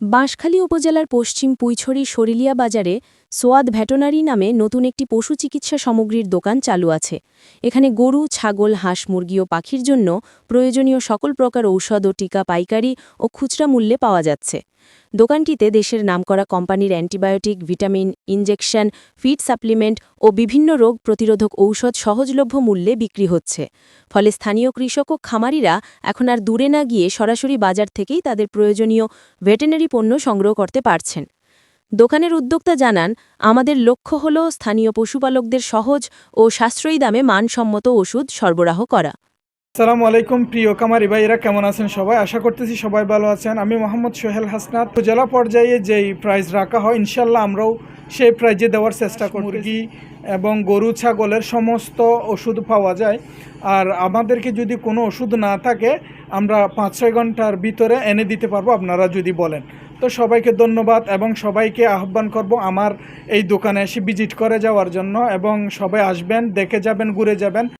বাঁশখালী উপজেলার পশ্চিম পুইছড়ি শরিলিয়া বাজারে সোয়াদ ভেটনারি নামে নতুন একটি পশু চিকিৎসা সামগ্রীর দোকান চালু আছে। এখানে গরু, ছাগল, হাঁস, মুরগি ও পাখির জন্য প্রয়োজনীয় সকল প্রকার ঔষধ ও টিকা পাইকারি ও খুচরা মূল্যে পাওয়া যাচ্ছে। দোকানটিতে দেশের নামকরা কোম্পানির antibiotic, vitamin, injection, feed supplement ও বিভিন্ন রোগ প্রতিরোধক ঔষধ সহজলভ্য মূল্যে বিক্রি হচ্ছে। ফলে স্থানীয় কৃষক ও খামারিরা এখন আর দূরে না গিয়ে সরাসরি বাজার থেকেই তাদের প্রয়োজনীয় ভেটেনারি পণ্য সংগ্রহ করতে পারছেন। দোকানের উদ্যোক্তা জানান, আমাদের লক্ষ্য হল স্থানীয় পশুপালকদের সহজ ও সাশ্রয়ী দামে মানসম্মত ওষুধ সরবরাহ করা। আসসালামু আলাইকুম প্রিয় কামারি ভাইয়েরা কেমন আছেন সবাই? আশা করতেছি সবাই ভালো আছেন। আমি মোহাম্মদ সোহেল হাসনাত। জেলা পর্যায়ে যেই প্রাইজ রাখা হয় ইনশাল্লাহ আমরাও সেই প্রাইজে দেওয়ার চেষ্টা করি মুরগি এবং গরু ছাগলের সমস্ত ওষুধ পাওয়া যায়। আর আমাদেরকে যদি কোনো ওষুধ না থাকে আমরা পাঁচ ছয় ঘণ্টার ভিতরে এনে দিতে পারব আপনারা যদি বলেন। তো সবাইকে ধন্যবাদ এবং সবাইকে আহ্বান করব আমার এই দোকানে এসে ভিজিট করে যাওয়ার জন্য। এবং সবাই আসবেন দেখে যাবেন ঘুরে যাবেন।